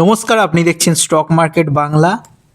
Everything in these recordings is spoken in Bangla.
নমস্কার, আপনি দেখছেন স্টক মার্কেট বাংলা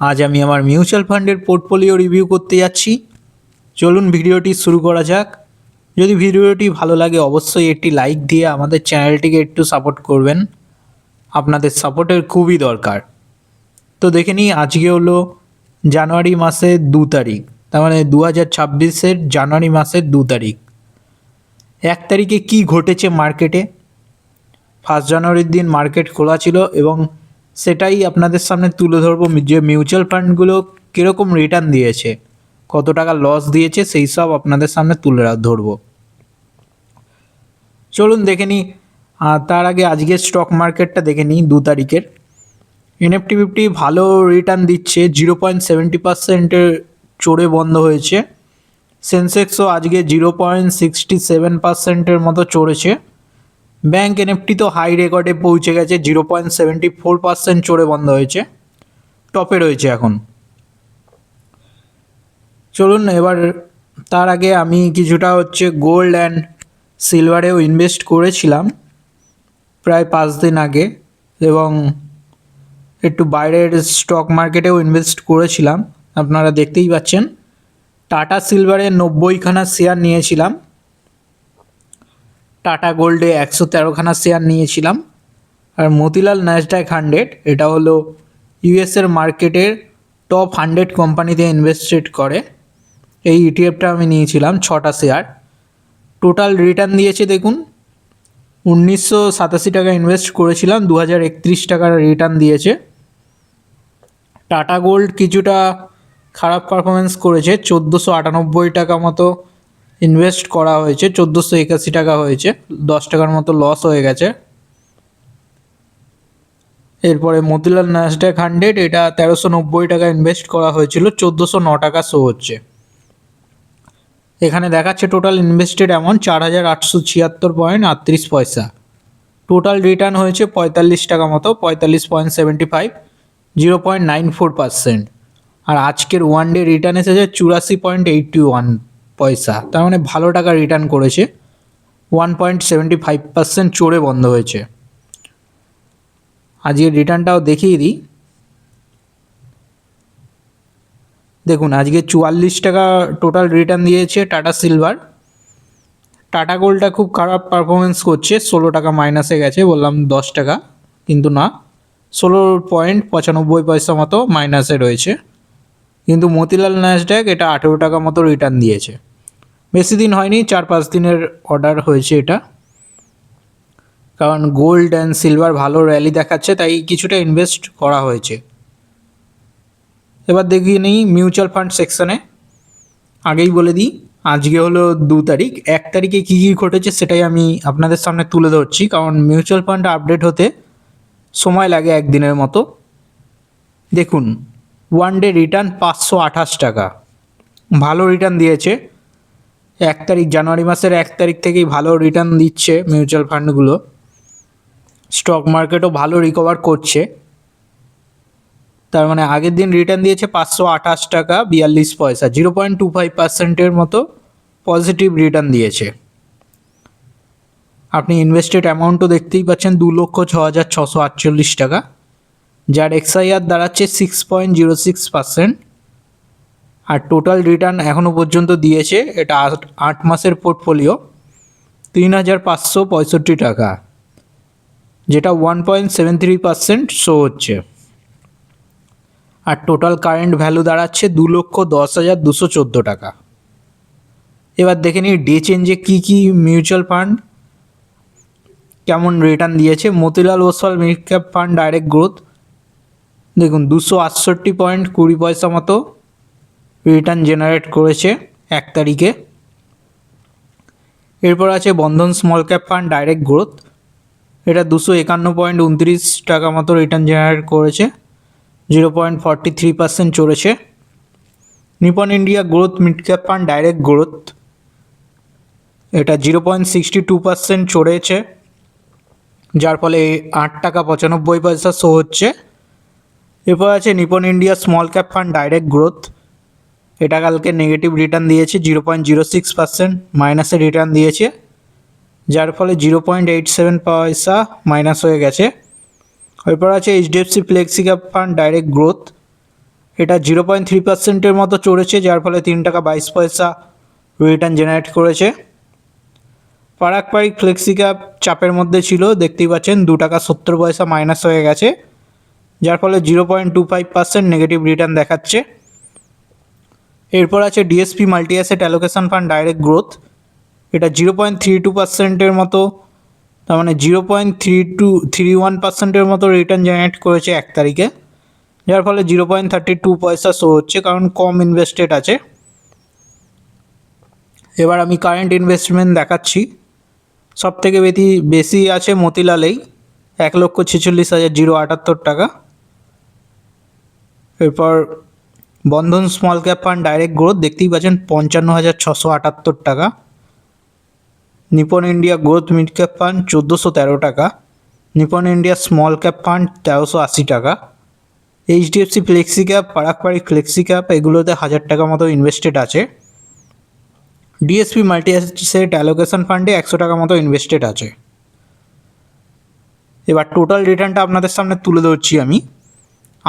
আজ আমি আমার মিউচুয়াল ফান্ডের পোর্টফোলিও রিভিউ করতে যাচ্ছি। চলুন ভিডিওটি শুরু করা যাক। যদি ভিডিওটি ভালো লাগে, অবশ্যই একটি লাইক দিয়ে আমাদের চ্যানেলটিকে একটু সাপোর্ট করবেন। আপনাদের সাপোর্টের খুবই দরকার। তো দেখে নিই, আজকে হলো জানুয়ারি মাসের দু তারিখ। তার মানে দু হাজার ছাব্বিশের জানুয়ারি মাসের দু তারিখ। এক তারিখে কি ঘটেছে মার্কেটে ফার্স্ট জানুয়ারির দিন মার্কেট খোলা ছিল এবং সেটাই আপনাদের সামনে তুলে ধরবো। যে মিউচুয়াল ফান্ডগুলো কীরকম রিটার্ন দিয়েছে, কত টাকা লস দিয়েছে, সেই সব আপনাদের সামনে তুলে ধরবো। চলুন দেখে নিই। তার আগে আজকের স্টক মার্কেটটা দেখে নিই দু তারিখের। এনএফটি ফিফটি ভালো রিটার্ন দিচ্ছে জিরো পয়েন্ট সেভেন্টি পার্সেন্টের চড়ে বন্ধ হয়েছে। সেন্সেক্সও আজকে জিরো পয়েন্ট সিক্সটি সেভেন পার্সেন্টের মতো চড়েছে। ব্যাংক এনএফটি তো হাই রেকর্ডে পৌঁছে গেছে zero point seventy four percent চড়ে বন্ধ হয়েছে টপে রয়েছে এখন। চলুন এবার তার আগে আমি কিছুটা হচ্ছে গোল্ড অ্যান্ড সিলভারেও ইনভেস্ট করেছিলাম প্রায় পাঁচ দিন আগে এবং একটু বাইরের স্টক মার্কেটেও ইনভেস্ট করেছিলাম। আপনারা দেখতেই পাচ্ছেন টাটা সিলভারে নব্বইখানা শেয়ার নিয়েছিলাম। টাটা গোল্ডে একশো তেরোখানা শেয়ার নিয়েছিলাম। আর মতিলাল ন্যাসডাক হান্ড্রেড এটা হলো ইউএসের মার্কেটের টপ হান্ড্রেড কোম্পানিতে ইনভেস্টেড করে। এই ইটিএফটা আমি নিয়েছিলাম ছটা শেয়ার টোটাল রিটার্ন দিয়েছে দেখুন, উনিশশো সাতাশি টাকা ইনভেস্ট করেছিলাম দু হাজার একত্রিশ টাকার রিটার্ন দিয়েছে। টাটা গোল্ড কিছুটা খারাপ পারফরমেন্স করেছে, চোদ্দোশো আটানব্বই টাকা মতো ইনভেস্ট করা হয়েছে, চোদ্দোশো একাশি টাকা হয়েছে, দশ টাকার মতো লস হয়ে গেছে। এরপরে মতিলাল ন্যাসডাক হান্ড্রেড, এটা তেরোশো নব্বই টাকা ইনভেস্ট করা হয়েছিল, চোদ্দোশো ন টাকা শো হচ্ছে। এখানে দেখাচ্ছে টোটাল ইনভেস্টেড অ্যামাউন্ট চার হাজার আটশো ছিয়াত্তর পয়েন্ট আটত্রিশ পয়সা। টোটাল রিটার্ন হয়েছে পঁয়তাল্লিশ টাকা মতো, পঁয়তাল্লিশ point seventy five zero point nine four percent আর আজকের ওয়ান ডে রিটার্ন এসেছে চুরাশি পয়েন্ট এইটটি ওয়ান পয়সা। তার মানে ভালো টাকা রিটার্ন করেছে। One point seventy five percent চড়ে বন্ধ হয়েছে। আজকের রিটার্নটাও দেখিয়ে দিই। দেখুন, আজকে চুয়াল্লিশ টাকা টোটাল রিটার্ন দিয়েছে টাটা সিলভার টাটা গোল্ডটা খুব খারাপ পারফরমেন্স করছে। ষোলো টাকা মাইনাসে গেছে, বললাম দশ টাকা। কিন্তু না, ষোলো পয়েন্ট পঁচানব্বই পয়সা মতো মাইনাসে রয়েছে। কিন্তু মতিলাল ন্যাসড্যাক এটা আঠেরো টাকা মতো রিটার্ন দিয়েছে। বেশি দিন হয়নি, চার পাঁচ দিনের অর্ডার হয়েছে এটা। কারণ গোল্ড অ্যান্ড সিলভার ভালো র্যালি দেখাচ্ছে, তাই কিছুটা ইনভেস্ট করা হয়েছে। এবার দেখিয়ে নিই মিউচুয়াল ফান্ড সেকশনে আগেই বলে দিই, আজকে হলো দু তারিখ। এক তারিখে কী কী ঘটেছে সেটাই আমি আপনাদের সামনে তুলে ধরছি, কারণ মিউচুয়াল ফান্ড আপডেট হতে সময় লাগে একদিনের মতো। দেখুন ওয়ান ডে রিটার্ন পাঁচশো আঠাশ টাকা। ভালো রিটার্ন দিয়েছে। এক তারিখ, জানুয়ারি মাসের এক তারিখ থেকেই ভালো রিটার্ন দিচ্ছে মিউচুয়াল ফান্ডগুলো স্টক মার্কেটও ভালো রিকভার করছে। তার মানে আগের দিন রিটার্ন দিয়েছে পাঁচশো আঠাশ টাকা বিয়াল্লিশ পয়সা জিরো পয়েন্ট টু ফাইভ পার্সেন্টের মতো পজিটিভ রিটার্ন দিয়েছে। আপনি ইনভেস্টেড অ্যামাউন্টও দেখতেই পাচ্ছেন দু লক্ষ ছ হাজার ছশো আটচল্লিশ টাকা, যার এক্সআইআর দাঁড়াচ্ছে six point zero six percent আর টোটাল রিটার্ন এখনও পর্যন্ত দিয়েছে এটা আট আট মাসের পোর্টফোলিও তিন হাজার পাঁচশো পঁয়ষট্টি টাকা, যেটা one point seven three percent show হচ্ছে। আর টোটাল কারেন্ট ভ্যালু দাঁড়াচ্ছে দু লক্ষ দশ হাজার দুশো চোদ্দ টাকা। এবার দেখে নিই ডে চেঞ্জে কী কী মিউচুয়াল ফান্ড কেমন রিটার্ন দিয়েছে। Motilal Oswal mid cap fund direct growth দেখুন দুশো আটষট্টি পয়েন্ট কুড়ি পয়সা মতো রিটার্ন জেনারেট করেছে এক তারিখে। এরপর আছে Bandhan small cap fund direct growth এটা দুশো একান্ন পয়েন্ট উনত্রিশ টাকা মতো রিটার্ন জেনারেট করেছে। Zero point forty three percent চড়েছে। Nippon India growth mid cap fund direct growth এটা zero point sixty two percent চড়েছে। যার ফলে আট টাকা পঁচানব্বই পয়সা শো হচ্ছে। এরপর আছে Nippon India small cap fund direct growth এটা কালকে নেগেটিভ রিটার্ন দিয়েছে zero point zero six percent মাইনাসে রিটার্ন দিয়েছে, যার ফলে জিরো পয়েন্ট এইট সেভেন পয়সা মাইনাস হয়ে গেছে। এরপর আছে HDFC flexi cap fund direct growth এটা জিরো পয়েন্ট থ্রি পার্সেন্টের মতো চড়েছে, যার ফলে তিন টাকা বাইশ পয়সা রিটার্ন জেনারেট করেছে। পারাকপারিক ফ্লেক্সি ক্যাপ চাপের মধ্যে ছিল, দেখতেই পাচ্ছেন দু টাকা সত্তর পয়সা মাইনাস হয়ে গেছে, যার ফলে zero point two five percent negative return দেখাচ্ছে। এরপর আছে DSP multi asset allocation fund direct growth এটা জিরো পয়েন্ট থ্রি টু পার্সেন্টের মতো, তার মানে zero point three two three one পার্সেন্টের মতো রিটার্ন জেনারেট করেছে এক তারিখে, যার ফলে জিরো পয়েন্ট থার্টি টু পয়সা শো হচ্ছে, কারণ কম ইনভেস্টেড আছে। এবার আমি কারেন্ট ইনভেস্টমেন্ট দেখাচ্ছি। সব থেকে বেশি বেশি আছে মতিলালেই, এক লক্ষ ছেচল্লিশ হাজার জিরো আটাত্তর টাকা। এরপর Bandhan small cap fund direct growth দেখতেই পাচ্ছেন পঞ্চান্ন হাজার ছশো আটাত্তর টাকা। Nippon India growth mid cap fund চোদ্দোশো তেরো টাকা। Nippon India small cap fund তেরোশো আশি টাকা। HDFC flexi cap Parag Parikh flexi cap এগুলোতে হাজার টাকা মতো ইনভেস্টেড আছে। ডিএসপি মাল্টি অ্যাসেট অ্যালোকেশন ফান্ডে একশো টাকা মতো ইনভেস্টেড আছে। এবার টোটাল রিটার্নটা আপনাদের সামনে তুলে ধরছি আমি।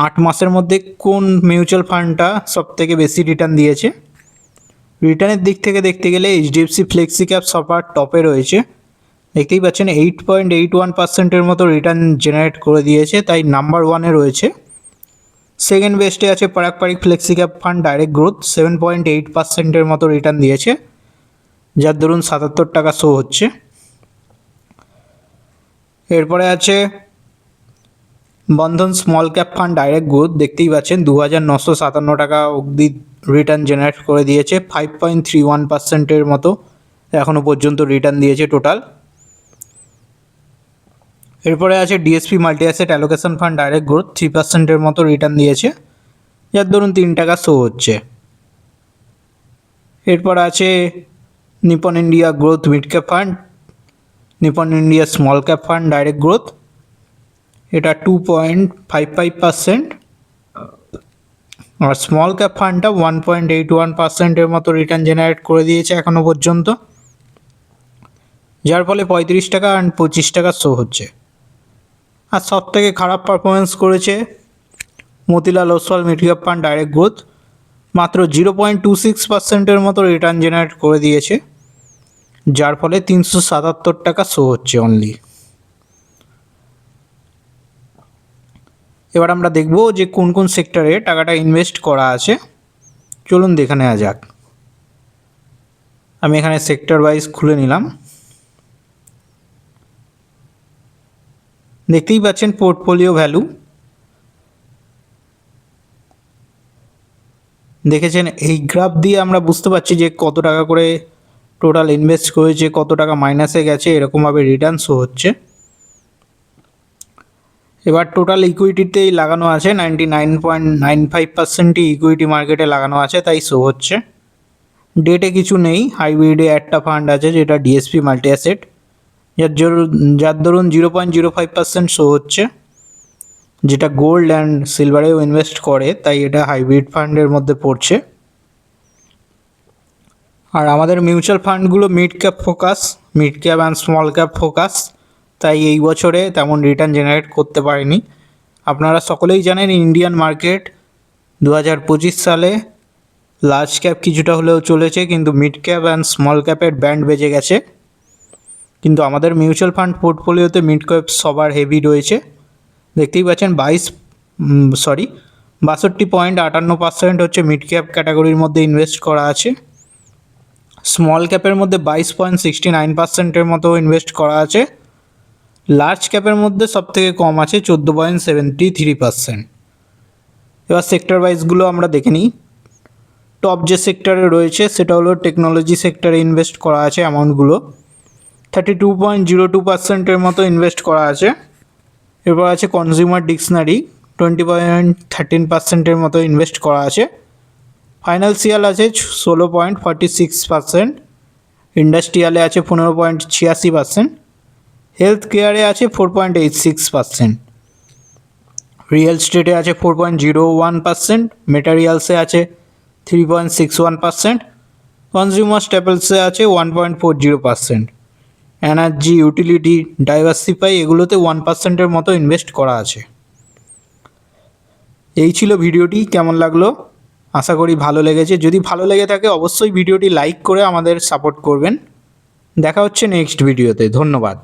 আট মাসের মধ্যে কোন মিউচুয়াল ফান্ডটা সব থেকে বেশি রিটার্ন দিয়েছে? রিটার্নের দিক থেকে দেখতে গেলে এইচডিএফসি ফ্লেক্সি ক্যাপ সবার টপে রয়েছে। দেখতেই পাচ্ছেন এইট পয়েন্ট এইট ওয়ান পার্সেন্টের মতো রিটার্ন জেনারেট করে দিয়েছে, তাই নাম্বার ওয়ানে রয়েছে। সেকেন্ড বেস্টে আছে Parag Parikh flexi cap fund direct growth seven point eight পার্সেন্টের মতো রিটার্ন দিয়েছে, যার দরুন সাতাত্তর টাকা শো হচ্ছে। এরপরে আছে Bandhan small cap fund direct growth দেখতেই পাচ্ছেন। দু হাজার নশো সাতান্ন টাকা অবধি রিটার্ন জেনারেট করে দিয়েছে। ফাইভ পয়েন্ট থ্রি ওয়ান পার্সেন্টের মতো এখনও পর্যন্ত রিটার্ন দিয়েছে টোটাল। এরপরে আছে DSP multi asset allocation fund direct growth three পার্সেন্টের মতো রিটার্ন দিয়েছে। যার ধরুন তিন টাকা শো হচ্ছে। এরপর আছে Nippon India growth mid cap fund. Nippon India small cap fund direct growth. এটা two point five five percent আর স্মল ক্যাপ ফান্ডটা ওয়ান পয়েন্ট এইট ওয়ান পার্সেন্টের মতো রিটার্ন জেনারেট করে দিয়েছে এখনও পর্যন্ত। যার ফলে পঁয়ত্রিশ টাকা অ্যান্ড পঁচিশ টাকা শো হচ্ছে। আর সব থেকে খারাপ পারফরমেন্স করেছে Motilal Oswal mid cap fund direct growth. মাত্র জিরো পয়েন্ট টু সিক্স পার্সেন্টের মতো রিটার্ন জেনারেট করে দিয়েছে, যার ফলে তিনশো সাতাত্তর টাকা শো হচ্ছে অনলি এবার আমরা দেখব যে কোন কোন সেক্টরে টাকাটা ইনভেস্ট করা আছে। চলুন দেখে নেওয়া যাক। আমি এখানে সেক্টর ওয়াইজ খুলে নিলাম। দেখতেই পাচ্ছেন পোর্টফোলিও ভ্যালু দেখেছেন এই গ্রাফ দিয়ে আমরা বুঝতে পারছি যে কত টাকা করে টোটাল ইনভেস্ট করেছে, কত টাকা মাইনাসে গেছে, এরকমভাবে রিটার্ন শো হচ্ছে। এবার টোটাল ইকুইটিতেই লাগানো আছে ninety nine point nine five পার্সেন্টই ইকুইটি মার্কেটে লাগানো আছে, তাই শো হচ্ছে। ডেটে কিছু নেই হাইব্রিডে একটা ফান্ড আছে, যেটা ডিএসপি মাল্টি অ্যাসেট যার যার দরুন zero point zero five percent show হচ্ছে, যেটা গোল্ড অ্যান্ড সিলভারেও ইনভেস্ট করে, তাই এটা হাইব্রিড ফান্ডের মধ্যে পড়ছে। আর আমাদের mutual ফান্ডগুলো mid cap focus mid cap and small cap focus তাই এই বছরে তেমন রিটার্ন জেনারেট করতে পারেনি। আপনারা সকলেই জানেন ইন্ডিয়ান মার্কেট দু হাজার পঁচিশ সালে লার্জ ক্যাপ কিছুটা হলেও চলেছে, কিন্তু মিড ক্যাপ অ্যান্ড স্মল ক্যাপের ব্যান্ড বেজে গেছে। কিন্তু আমাদের মিউচুয়াল ফান্ড পোর্টফোলিওতে মিড ক্যাপ সবার হেভি রয়েছে। দেখতেই পাচ্ছেন বাইশ সরি বাষট্টি পয়েন্ট আটান্ন পার্সেন্ট হচ্ছে মিড ক্যাপ ক্যাটাগরির মধ্যে ইনভেস্ট করা আছে। স্মল ক্যাপের মধ্যে বাইশ পয়েন্ট সিক্সটি নাইন পার্সেন্টের মতো ইনভেস্ট করা আছে। লার্জ ক্যাপের মধ্যে সব থেকে কম আছে চোদ্দ পয়েন্ট সেভেন্টি থ্রি পার্সেন্ট এবার সেক্টর ওয়াইজগুলো আমরা দেখে নিই। টপ যে সেক্টরে রয়েছে, সেটা হলো টেকনোলজি সেক্টরে ইনভেস্ট করা আছে অ্যামাউন্টগুলো thirty two point zero two পার্সেন্টের মতো ইনভেস্ট করা আছে। এরপর আছে consumer discretionary twenty point thirteen পার্সেন্টের মতো ইনভেস্ট করা আছে। ফাইন্যান্সিয়াল আছে ষোলো পয়েন্ট ফর্টি সিক্স পার্সেন্ট ইন্ডাস্ট্রিয়ালে আছে পনেরো পয়েন্ট ছিয়াশি পার্সেন্ট হেলথ কেয়ারে আছে four point eight six percent real স্টেটে আছে four point zero one percent মেটারিয়ালসে আছে three point six one percent consumer স্টেপলসে আছে one point four zero percent energy utility diversify এগুলোতে ওয়ান পার্সেন্টের মতো ইনভেস্ট করা আছে। এই ছিল ভিডিওটি, কেমন লাগল? আশা করি ভালো লেগেছে। যদি ভালো লেগে থাকে, অবশ্যই ভিডিওটি লাইক করে আমাদের সাপোর্ট করবেন। দেখা হচ্ছে নেক্সট ভিডিওতে ধন্যবাদ।